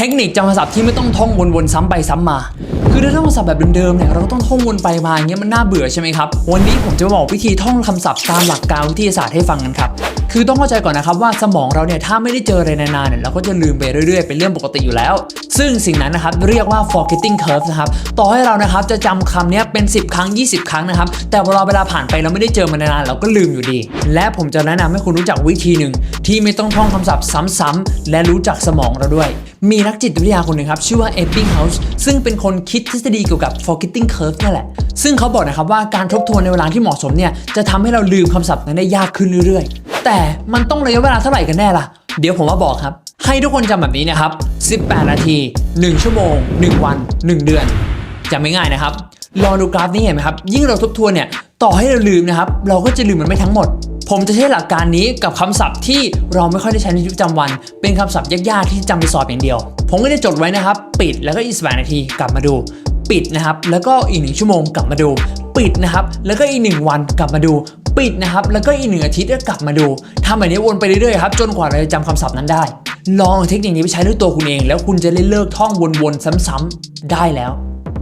เทคนิคจำคำศัพท์ที่ไม่ต้องท่องวนๆซ้ำไปซ้ำมา คือถ้าท่องศัพท์แบบเดิมๆเนี่ยเราก็ต้องท่องวนไปมาอย่างเงี้ยมันน่าเบื่อใช่ไหมครับ วันนี้ผมจะมาบอกวิธีท่องคำศัพท์ตามหลักการวิทยาศาสตร์ให้ฟังกันครับ คือต้องเข้าใจก่อนนะครับว่าสมองเราเนี่ยถ้าไม่ได้เจออะไรนานๆเนี่ยเราก็จะลืมไปเรื่อยๆ เป็นเรื่องปกติอยู่แล้ว ซึ่งสิ่งนั้นนะครับเรียกว่า forgetting curve นะครับต่อให้เรานะครับจะจำคำเนี้ยเป็น 10 ครั้ง 20 ครั้งนะครับแต่พอเราเวลาผ่านไปเราไม่ได้เจอมันนานๆเราก็ลืมอยู่ดี และผมจะแนะนำให้คุณรู้จักวิธีหนึ่งที่ไม่ต้องท่องคำศัพท์ซ้ำๆและรู้จักสมองเราด้วย มีนักจิตวิทยาคนหนึ่งครับชื่อว่า Ebbinghaus ซึ่งเป็นคนคิดทฤษฎีเกี่ยวกับ forgetting curve นั่นแหละ ซึ่งเขาบอกนะครับว่าการทบทวนในเวลาที่เหมาะสมเนี่ยจะทำให้เราลืมคำศัพท์นั้นได้ยากขึ้นเรื่อยๆ แต่มันต้องระยะเวลาเท่าไหร่กันแน่ล่ะ เดี๋ยวผมมาบอกครับ ให้ทุกคนจำแบบนี้นะครับ 18 นาที 1 ชั่วโมง 1 วัน 1 เดือนจำไม่ง่ายนะครับ ลองดูกราฟนี้เห็นไหมครับ ยิ่งเราทบทวนเนี่ย ต่อให้เราลืมนะครับ เราก็จะลืมมันไม่ทั้งหมด ผมจะใช้หลักการนี้กับคำศัพท์ที่เราไม่ค่อยได้ใช้ในชีวิตประจำวัน เป็นคำศัพท์ยากๆที่จำไปสอบอย่างเดียว ผมก็จะจดไว้นะครับ ปิดแล้วก็อีก18นาทีกลับมาดู ปิดนะครับ แล้วก็อีกหนึ่งชั่วโมงกลับมาดู ปิดนะครับ แล้วก็อีกหนึ่งวันกลับมาดู ปิดนะครับ แล้วก็อีกหนึ่งอาทิตย์ก็กลับมาดูทำแบบนี้วนไปเรื่อยๆครับ จนกว่าเราจะจำคำศัพท์นั้นได้ ลองเทคนิคนี้ไปใช้ด้วยตัวคุณเอง แล้วคุณจะได้เลิกท่องวนๆซ้ำๆได้แล้ว